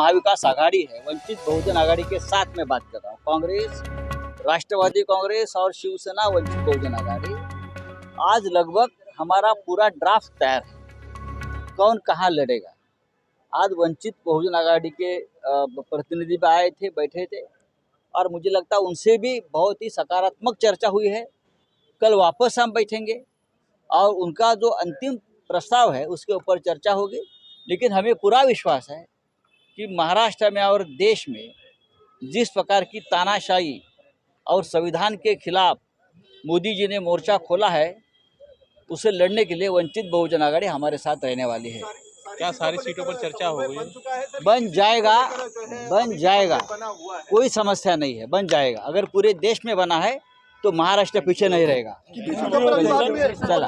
महाविकास आघाड़ी है, वंचित बहुजन आघाड़ी के साथ में बात कर रहा हूँ। कांग्रेस, राष्ट्रवादी कांग्रेस और शिवसेना वंचित बहुजन आघाड़ी। आज लगभग हमारा पूरा ड्राफ्ट तैयार है। कौन कहाँ लड़ेगा? आज वंचित बहुजन आघाड़ी के प्रतिनिधि भी आए थे, बैठे थे और मुझे लगता है उनसे भी बहुत ही सकारात्मक चर्चा हुई है। कल वापस हम बैठेंगे और उनका जो अंतिम प्रस्ताव है, उसके ऊपर चर्चा होगी। लेकिन हमें पूरा विश्वास है कि महाराष्ट्र में और देश में जिस प्रकार की तानाशाही और संविधान के खिलाफ मोदी जी ने मोर्चा खोला है उसे लड़ने के लिए वंचित बहुजन आघाड़ी हमारे साथ रहने वाली है। क्या सारी सीटों पर चर्चा हो गई? बन जाएगा बन जाएगा। कोई समस्या नहीं है बन जाएगा। अगर पूरे देश में बना है तो महाराष्ट्र पीछे नहीं रहेगा। चला।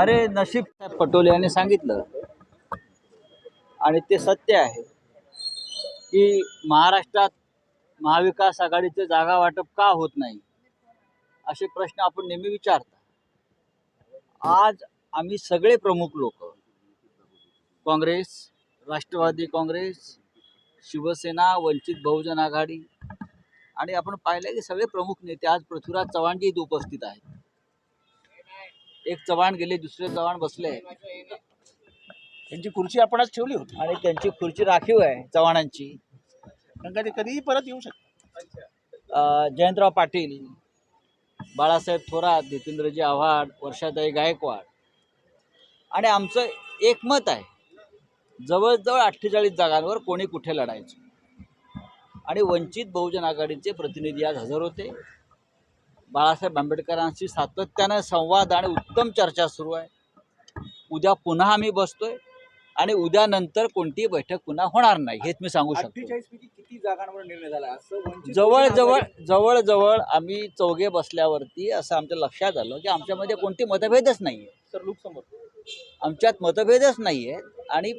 अरे नशीब साहेब पटोले यांनी सांगितलं आणि ते सत्य आहे की महाराष्ट्रात महाविकास आघाडीचं जागा वाटप का होत नाही असे प्रश्न आपण नेहमी विचारता. आज आम्ही सगळे प्रमुख लोक काँग्रेस राष्ट्रवादी काँग्रेस शिवसेना वंचित बहुजन आघाडी आणि आपण पाहिलं की सगळे प्रमुख नेते आज पृथ्वीराज चव्हाणजी इथे उपस्थित आहेत. एक चव्हाण गेले दुसरे चव्हाण बसले. त्यांची खुर्ची आपणच ठेवली होती. आणि त्यांची खुर्ची राखीव आहे चव्हाणांची. कारण का ते कधीही परत येऊ शकतात जयंतराव पाटील बाळासाहेब थोरात नितींद्रजी आव्हाड वर्षाताई गायकवाड. आणि आमचं एकमत आहे जवळजवळ अठ्ठेचाळीस जागांवर कोणी कुठे लढायचं. आणि वंचित बहुजन आघाडीचे प्रतिनिधी आज हजर होते. बाळासाहेब आंबेडकरांशी सातत्यानं संवाद आणि उत्तम चर्चा सुरू आहे. उद्या पुन्हा आम्ही बसतोय. आणि उद्यानंतर कोणतीही बैठक पुन्हा होणार नाही हेच मी सांगू शकतो. पैकी किती जागांवर निर्णय झाला? असं जवळ जवळ जवळ जवळ आम्ही चौघे बसल्यावरती असं आमच्या लक्षात आलं की आमच्यामध्ये कोणते मतभेदच नाही आहे लोकसमोर. आमच्यात मतभेदच नाही आहेत आणि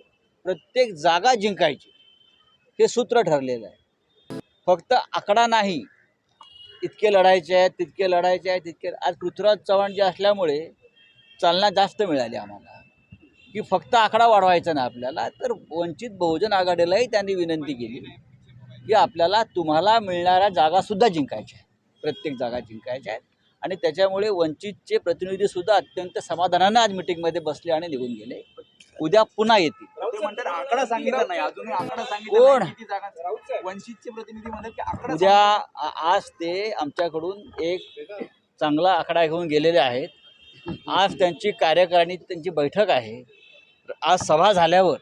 प्रत्येक जागा जिंकायची हे सूत्र ठरलेलं आहे. फक्त आकडा नाही. इतके लढायचे आहेत तितके लढायचे आहेत तितके आज पृथ्वीराज चव्हाण जे असल्यामुळे चालना जास्त मिळाली आम्हाला. की फक्त आकडा वाढवायचा नाही आपल्याला तर वंचित बहुजन आघाडीलाही त्यांनी विनंती केली की आपल्याला तुम्हाला मिळणाऱ्या जागासुद्धा जिंकायच्या आहेत. प्रत्येक जागा जिंकायच्या आहेत. आणि त्याच्यामुळे वंचितचे प्रतिनिधीसुद्धा अत्यंत समाधानानं आज मिटिंगमध्ये बसले आणि निघून गेले. उद्या पुन्हा येतील. आकडा सांगितला नाही. आकडा कोण? वंचितचे प्रतिनिधी म्हणतात की आकडा उद्या आज ते आमच्याकडून एक चांगला आकडा घेऊन गेलेले आहेत. आज त्यांची कार्यकारिणी त्यांची बैठक आहे. आज सभा झाल्यावर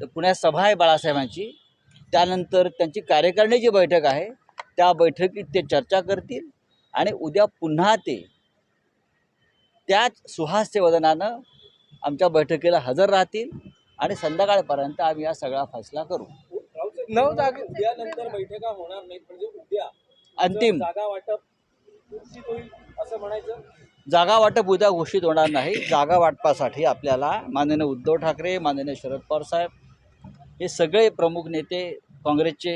तर पुण्यात सभा आहे बाळासाहेबांची. त्यानंतर त्यांची कार्यकारिणीची बैठक आहे. त्या बैठकीत ते चर्चा करतील आणि उद्या पुन्हा ते त्याच सुहास्य वदनानं आमच्या बैठकीला हजर राहतील आणि संध्याकाळपर्यंत आम्ही हा सगळा फैसला करू. नऊ जागा उद्यानंतर बैठका होणार नाहीत म्हणजे उद्या. अंतिम. जागा वाटप असं म्हणायचं? जागा वाटप उद्या घोषित होणार नाही. जागा वाटपासाठी आपल्याला माननीय उद्धव ठाकरे माननीय शरद पवार साहेब हे सगळे प्रमुख नेते काँग्रेसचे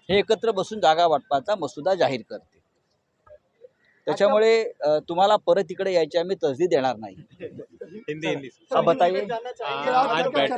हे एकत्र बसून जागा वाटपाचा मसुदा जाहीर करते त्याच्यामुळे तुम्हाला परत इकडे यायची आम्ही तसदी देणार नाही. हिंदी हिंदी. हा बताइए. आज बैठ